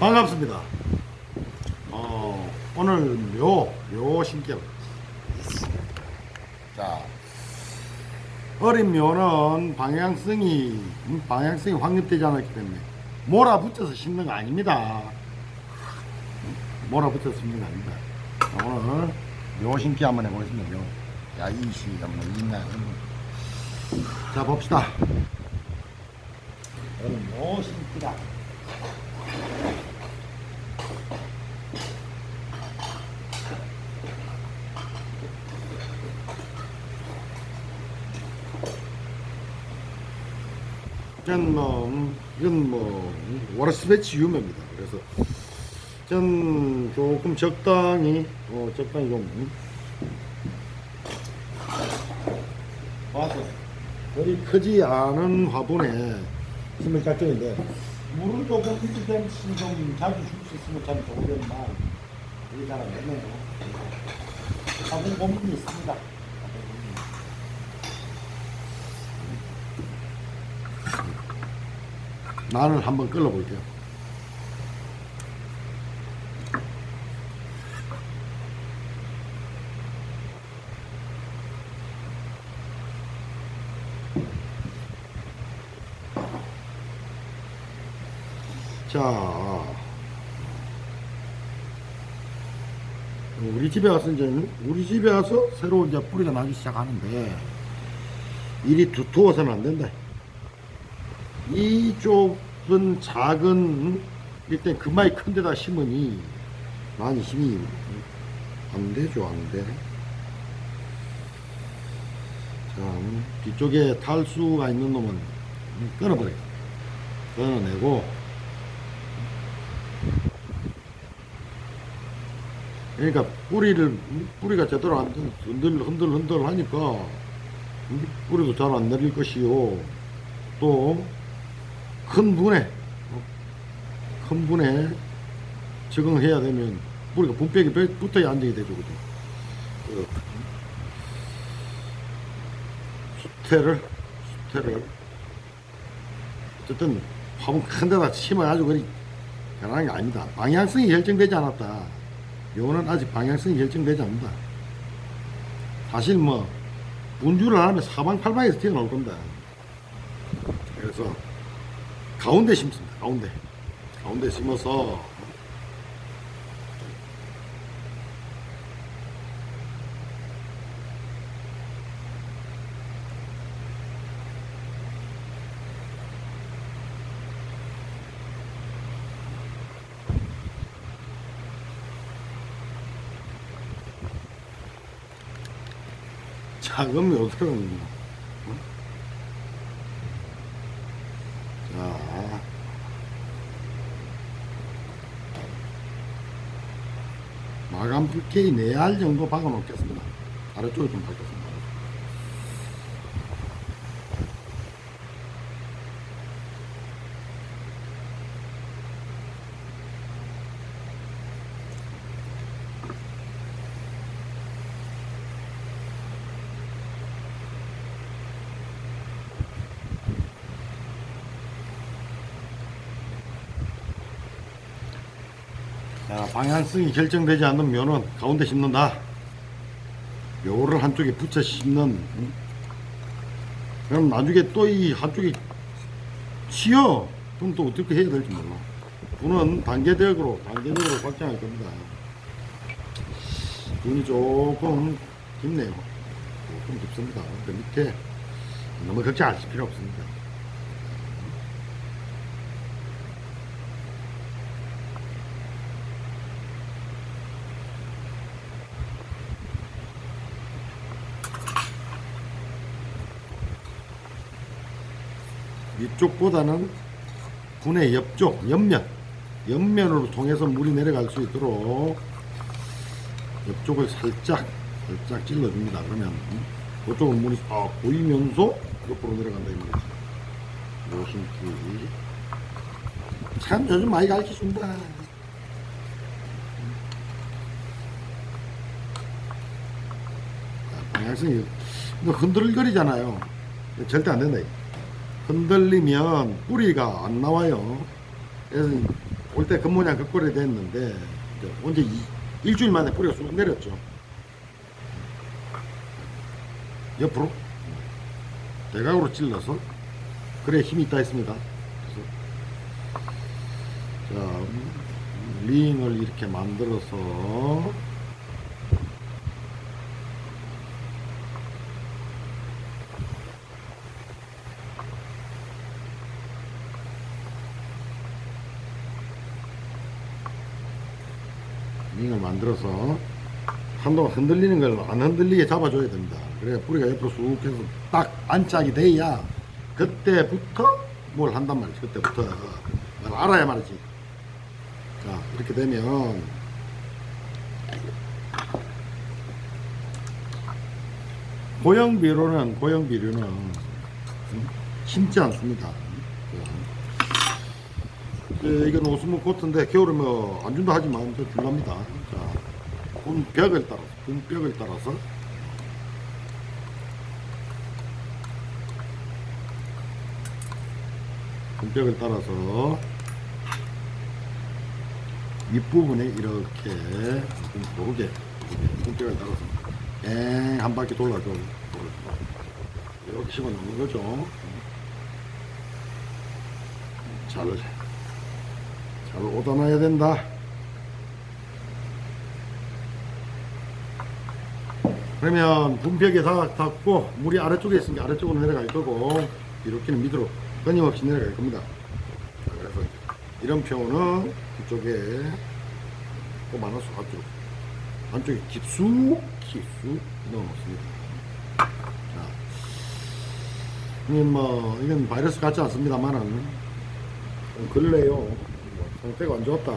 반갑습니다. 어, 오늘 묘, 묘 신경. 자, 어린 묘는 방향성이, 음, 방향성이 확립되지 않았기 때문에 몰아붙여서 심는 거 아닙니다. 음, 몰아붙여서 심는 거 아닙니다. 자, 오늘 묘 심기 한번 해보겠습니다. 묘. 야, 이시 한번 있나. 자, 봅시다. 오늘 묘 심기다. 전 뭐, 음, 이건 뭐, 워러스배치 유명입니다. 그래서, 전 조금 적당히, 어, 적당히 좀, 음. 와서, 그리 크지 않은 화분에 심을 작정인데, 물을 조금 일주일에 좀 자주 줄 수 있으면 참 그게 잘안 되네요. 화분 고민이 있습니다. 마늘 한번 끓여 볼게요. 자, 우리 집에 와서 이제 우리 집에 와서 새로 이제 뿌리가 나기 시작하는데 일이 두터워서는 안 된다. 이쪽은 작은 일단 그마이 큰 데다 심으니 많이 힘이 안 되죠 안 돼. 자 음, 뒤쪽에 탈수가 있는 놈은 끊어버려 끊어내고. 그러니까 뿌리를 뿌리가 제대로 안 든- 흔들 흔들 흔들 하니까 뿌리도 잘 안 내릴 것이요. 또 큰 분에 어, 큰 분에 적응해야 되면 우리가 분백이 배- 붙어야 안정이 되죠 그죠 그, 수태를 수태를 어쨌든 화분 큰 데다 심어 가지고 그리 변하는 게 아니다. 방향성이 결정되지 않았다. 요는 아직 방향성이 결정되지 않는다. 사실 뭐 분주를 안 하면 사방팔방에서 튀어나올 겁니다. 그래서 가운데 심습니다. 가운데. 가운데 심어서 작은 묘들은 자 불케이 4알 정도 박아 놓겠습니다. 아래쪽에 좀 박겠습니다. 자, 방향성이 결정되지 않는 묘는 가운데 심는다. 묘를 한쪽에 붙여 심는. 음. 그럼 나중에 또 이 한쪽이 치여. 그럼 또 어떻게 해야 될지 몰라. 분은 단계적으로, 단계적으로 확장할 겁니다. 분이 조금 깊네요. 조금 깊습니다. 그 밑에 너무 걱정하실 필요 없습니다. 이쪽보다는 분의 옆쪽, 옆면, 옆면으로 통해서 물이 내려갈 수 있도록 옆쪽을 살짝, 살짝 찔러줍니다. 그러면 그쪽은 물이 아, 보이면서 옆으로 내려간다 이 말이지. 모심기. 참 요즘 많이 가르쳐준다. 자, 방향성이 흔들거리잖아요. 절대 안 된다. 이거. 흔들리면 뿌리가 안 나와요. 그래서 올때 겉모양 겉골이 됐는데 이제 언제 이- 일주일 만에 뿌리가 쑥 내렸죠. 옆으로 대각으로 찔러서 그래 힘이 있다 했습니다. 그래서 자 음, 링을 이렇게 만들어서 링을 만들어서 한동안 흔들리는 걸 안 흔들리게 잡아줘야 됩니다. 그래야 뿌리가 옆으로 쑥 해서 딱 안짝이 돼야 그때부터 뭘 한단 말이지. 그때부터 뭘 알아야 말이지. 자 이렇게 되면 고형 비료는 고형 비료는 심지 않습니다. 예, 이건 오스모 코트인데 겨울에 뭐 안 준다 하지만 저 줄랍니다. 자, 분 벽을 따라서 분 벽을 따라서 분 벽을 따라서 윗부분에 이렇게 좀 고르게 분 벽을 따라서 엥 한 바퀴 돌려줘. 이렇게 집어 넣는 거죠. 잘잘 오다놔야 된다. 그러면 분벽에 다 닿고 물이 아래쪽에 있으니까 아래쪽으로 내려갈 거고 이렇게는 밑으로 끊임없이 내려갈 겁니다. 자, 그래서 이런 표는 그쪽에 꼽아넣어서 앞쪽 안쪽에 깊숙이 쑥 넣어놓습니다. 자, 이게 뭐 이건 바이러스 같지 않습니다만은 좀 그럴래요. 뭐 상태가 안 좋았다.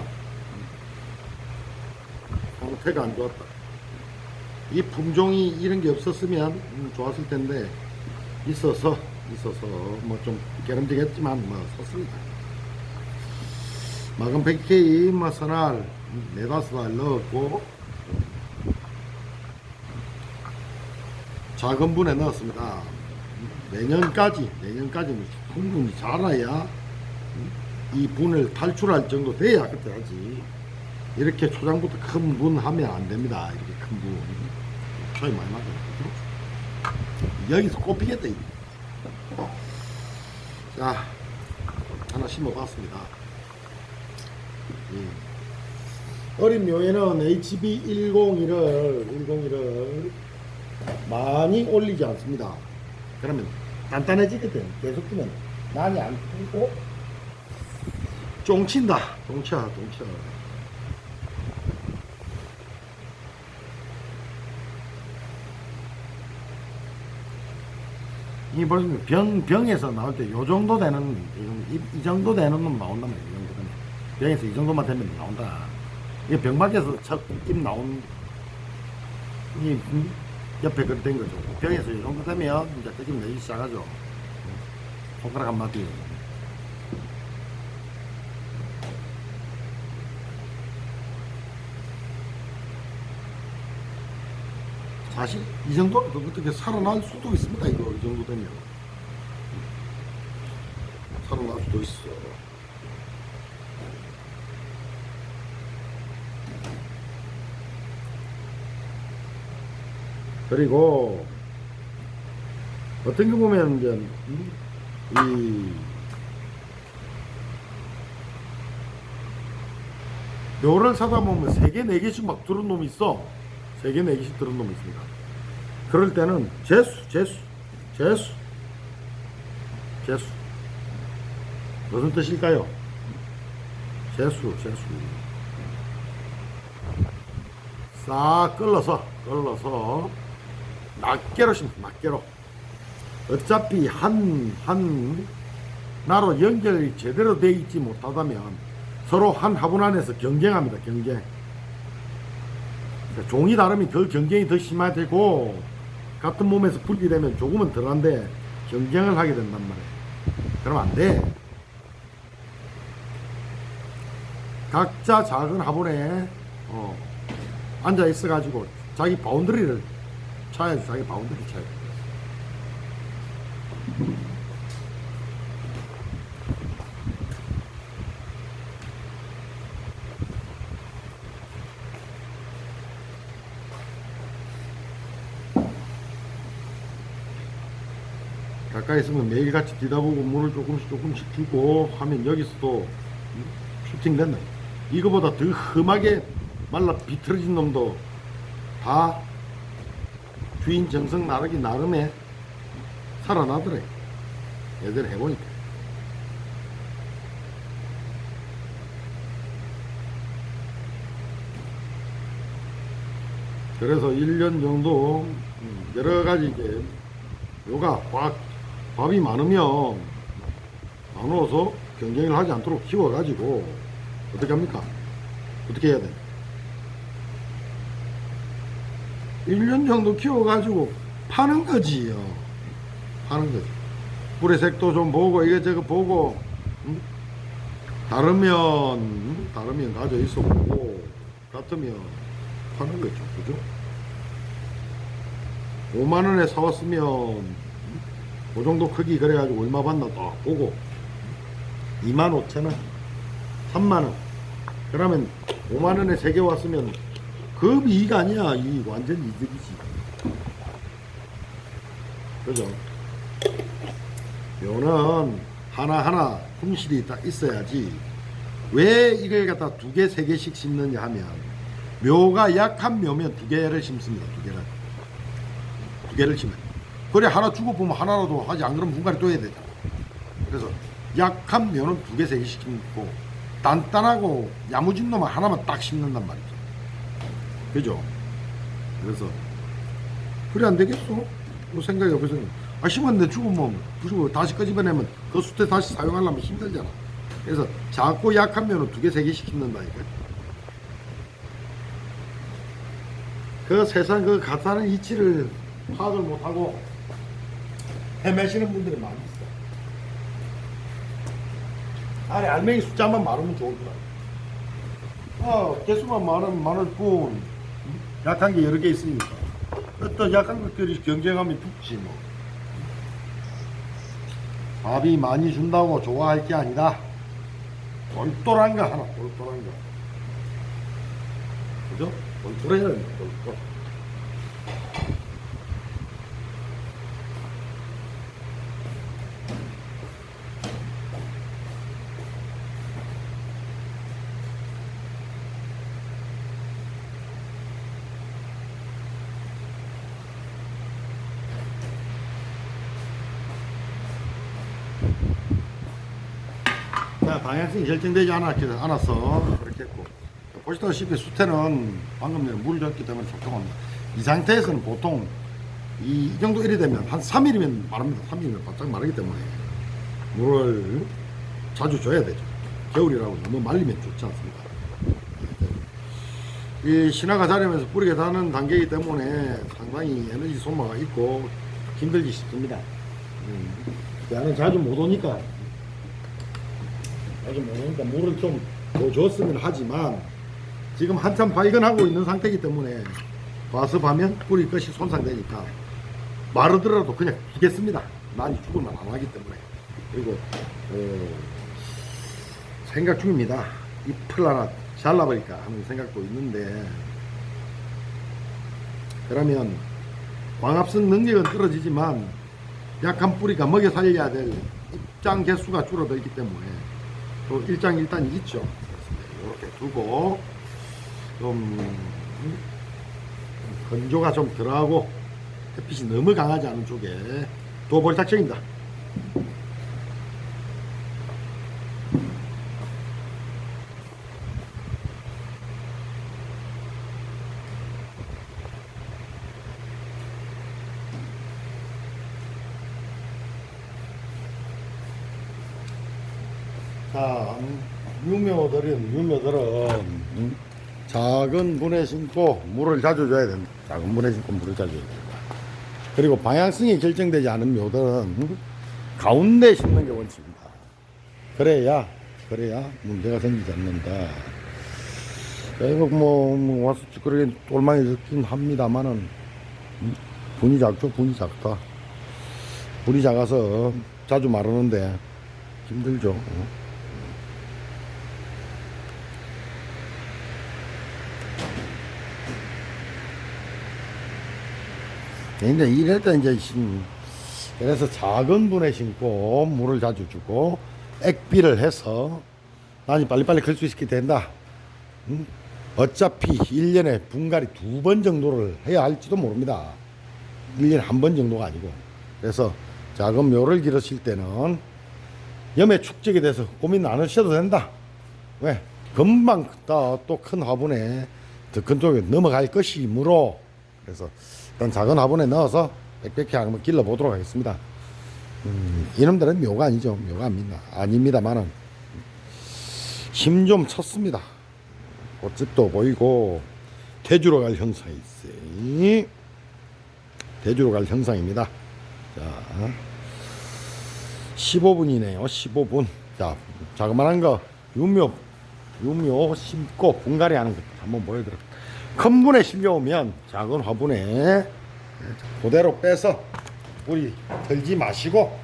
상태가 안 좋았다. 이 품종이 이런 게 없었으면 음, 좋았을 텐데 있어서 있어서 뭐좀 깨름지겠지만 뭐 섰습니다. 마감 100K 뭐 선알 음, 네다섯 알 넣었고 작은 분에 넣었습니다. 내년까지 내년까지는 충분히 자라야 이 분을 탈출할 정도 돼야 그때 하지. 이렇게 초장부터 큰 분 하면 안 됩니다. 이렇게 큰 분. 차이 많이 나죠. 여기서 꼽히겠다. 이게. 자, 하나 심어봤습니다. 예. 어린 묘에는 HB101을 101을 많이 올리지 않습니다. 그러면 단단해지거든. 계속 두면 난이 안 풀고 쫑친다. 쫑쳐, 쫑쳐. 이 보시면 병, 병에서 나올 때 요 정도 되는, 이, 이 정도 되는 놈 나온단 말이에요. 병에서 이 정도만 되면 나온다. 이게 병 밖에서 첫입 나온, 이, 음, 옆에 그렇게 된 거죠. 병에서 이 정도 되면 이제 끄집 내기 시작하죠. 손가락 한 마디. 사실 이 정도는 또 어떻게 살아날 수도 있습니다. 이거 이 정도 되면 살아날 수도 있어. 그리고 어떤 게 보면 이제 음, 이 묘를 사다 보면 세 개, 네 개씩 막 들은 놈이 있어. 세 개, 네 개씩 들은 놈이 있습니다. 그럴 때는 재수, 재수, 재수, 재수. 무슨 뜻일까요? 재수, 재수. 싹 끌어서, 끌어서, 낱개로 심습니다, 낱개로. 어차피 한, 한, 나로 연결이 제대로 되어 있지 못하다면 서로 한 화분 안에서 경쟁합니다, 경쟁. 그러니까 종이 다르면 그 경쟁이 더 심화되고 같은 몸에서 분리되면 조금은 덜한데 경쟁을 하게 된단 말이에요. 그럼 안 돼. 각자 작은 화분에 어, 앉아 있어가지고 자기 바운드리를 쳐야지 자기 바운드리 쳐야 가까이 있으면 매일같이 뒤다보고 물을 조금씩 조금씩 주고 하면 여기서도 슈팅 된다. 이거보다 더 험하게 말라 비틀어진 놈도 다 주인 정성 나르기 나름에 살아나더래. 얘들 해보니까. 그래서 1년 정도 음, 여러 가지 이제 요가 밥, 밥이 많으면 나눠서 경쟁을 하지 않도록 키워가지고 어떻게 합니까? 어떻게 해야 돼? 1년 정도 키워가지고 파는 거지요. 파는 거지. 불의 색도 좀 보고 이것저것 보고 음? 다르면 음? 다르면 가져 있어 보고 같으면 파는 거죠. 그죠? 5만 원에 사왔으면 음? 그 정도 크기 그래가지고 얼마 받나 딱 보고 2만 5천 원 3만 원. 그러면 5만 원에 3개 왔으면 그 이익 아니야. 이익 완전 이득이지. 그죠? 묘는 하나하나 품실이 딱 있어야지. 왜 이걸 갖다 두 개, 세 개씩 심느냐 하면 묘가 약한 묘면 두 개를 심습니다. 두 개를. 두 개를 심어요 그래 하나 주고 보면 하나라도 하지. 안 그러면 분갈이 또 해야 되잖아. 그래서 약한 묘는 두 개, 세 개씩 심고 단단하고 야무진 놈은 하나만 딱 심는단 말이죠. 그죠? 그래서 그래 안 되겠어? 뭐 생각이 없어서. 아 심었는데 죽으면 부수고 다시 끄집어내면 그 수태 다시 사용하려면 힘들잖아. 그래서 작고 약한 면은 두 개 세 개씩 심는다니까. 그 세상 그 가사는 이치를 파악을 못하고 헤매시는 분들이 많이 있어. 아니 알맹이 숫자만 좋을 거야. 어, 개수만 많으면 많을 뿐 약한 게 여러 개 있으니까. 어떤 약한 것들이 경쟁하면 죽지 뭐. 밥이 많이 준다고 좋아할 게 아니라 똘똘한 거 하나 똘똘한 거. 그죠? 똘똘해야 됩니다 똘똘 방향성이 결정되지 않았- 않았어. 그렇게 했고. 보시다시피 수태는 방금 전에 물을 줬기 때문에 적당합니다. 이 상태에서는 보통 이, 이 정도 일이 되면 한 3일이면 마릅니다. 3일이면 바짝 마르기 때문에 물을 자주 줘야 되죠. 겨울이라고 너무 말리면 좋지 않습니다. 이 신화가 자라면서 뿌리게 닿는 단계이기 때문에 상당히 에너지 소모가 있고 힘들기 쉽습니다. 음. 야는 자주 못 오니까 아주 모르니까 물을 좀 더 줬으면 하지만 지금 한참 발견하고 있는 상태이기 때문에 과습하면 뿌리 끝이 손상되니까 마르더라도 그냥 주겠습니다. 많이 죽을만 안 하기 때문에 그리고 어, 생각 중입니다. 잎을 하나 잘라버릴까 하는 생각도 있는데 그러면 광합성 능력은 떨어지지만 약한 뿌리가 먹여 살려야 될 입장 개수가 줄어들기 때문에 또 일장일단이 있죠. 그래서 이렇게 두고 좀 건조가 좀 덜하고 햇빛이 너무 강하지 않은 쪽에 두어볼 작정입니다. 유묘들은, 유묘들은, 음, 작은 분에 심고 물을 자주 줘야 됩니다. 작은 분에 심고 물을 자주 줘야 됩니다. 그리고 방향성이 결정되지 않은 묘들은 음, 가운데 심는 게 원칙입니다. 그래야, 그래야 문제가 생기지 않는다. 이거 뭐, 뭐 와서 찌그러기 똘망이 적긴 합니다만은, 음, 분이 작죠, 분이 작다. 분이 작아서 자주 마르는데 힘들죠. 이제 이럴 때 이제 심- 그래서 작은 분에 심고 물을 자주 주고 액비를 해서 난이 빨리빨리 클 수 있게 된다. 음? 어차피 1년에 분갈이 두 번 정도를 해야 할지도 모릅니다. 1년에 한 번 정도가 아니고. 그래서 작은 묘를 기르실 때는 염에 축적이 돼서 고민 안 하셔도 된다. 왜? 금방 또 큰 화분에 더 큰 쪽에 넘어갈 것이므로 그래서 일단 작은 화분에 넣어서 빽빽히 한번 길러 보도록 하겠습니다. 음, 이놈들은 묘가 아니죠. 묘가 아닙니다. 아닙니다만은 힘 좀 쳤습니다. 꽃집도 보이고 대주로 갈 형상이 있어요. 대주로 갈 형상입니다. 자, 15분이네요. 15분. 자, 자그만한 거 유묘 유묘 심고 분갈이 하는 것 한번 보여드려. 큰 분에 심겨오면 작은 화분에 그대로 빼서 뿌리 들지 마시고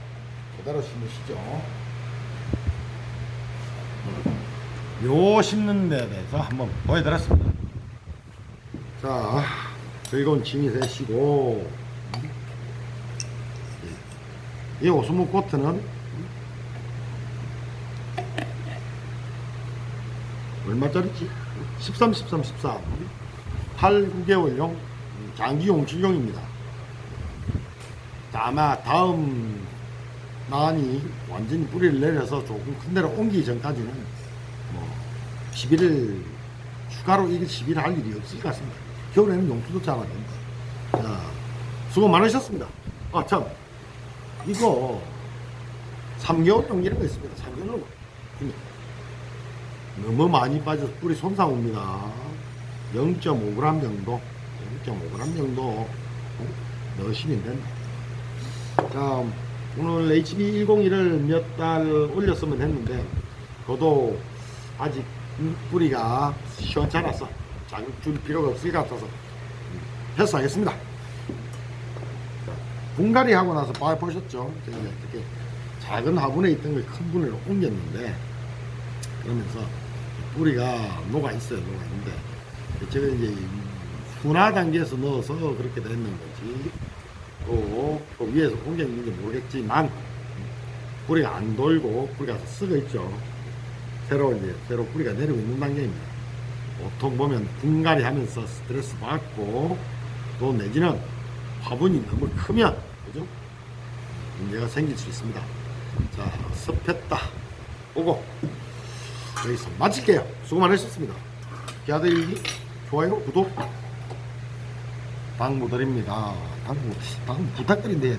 그대로 심으시죠. 요 심는 데 대해서 한번 보여드렸습니다. 자, 즐거운 취미 되시고 이 오스모 코트는 얼마짜리지? 13, 13, 14 8, 9개월용 장기 용출용입니다. 자, 아마 다음 난이 완전히 뿌리를 내려서 조금 큰 데로 옮기기 전까지는 뭐 11일 추가로 일 11일 할 일이 없을 것 같습니다. 겨울에는 용수도 잘안 됩니다. 자, 수고 많으셨습니다. 아, 참. 이거 3개월용 이런 거 있습니다. 3개월용. 너무 많이 빠져서 뿌리 손상 옵니다. 0.5g 정도, 0.5g 정도 넣으시면 된다. 자, 오늘 HB101을 몇 달 올렸으면 했는데, 저도 아직 뿌리가 시원찮아서 자극 줄 필요가 없을 것 같아서 패스하겠습니다. 자, 분갈이 하고 나서 봐 보셨죠? 제가 이렇게 작은 화분에 있던 걸 큰 분으로 옮겼는데, 그러면서 뿌리가 녹아 있어요, 녹아 있는데 제가 이제 분화 단계에서 넣어서 그렇게 됐는 거지. 또, 또 위에서 옮겼는지 모르겠지만 뿌리가 안 돌고 뿌리가 썩어 있죠. 새로 이제 새로 뿌리가 내리고 있는 단계입니다. 보통 보면 분갈이 하면서 스트레스 받고 또 내지는 화분이 너무 크면 그죠? 문제가 생길 수 있습니다. 자, 습했다. 오고 여기서 마칠게요. 수고 많으셨습니다. 기아들기 좋아요, 구독, 당부 드립니다. 당부, 당부 부탁드린대요.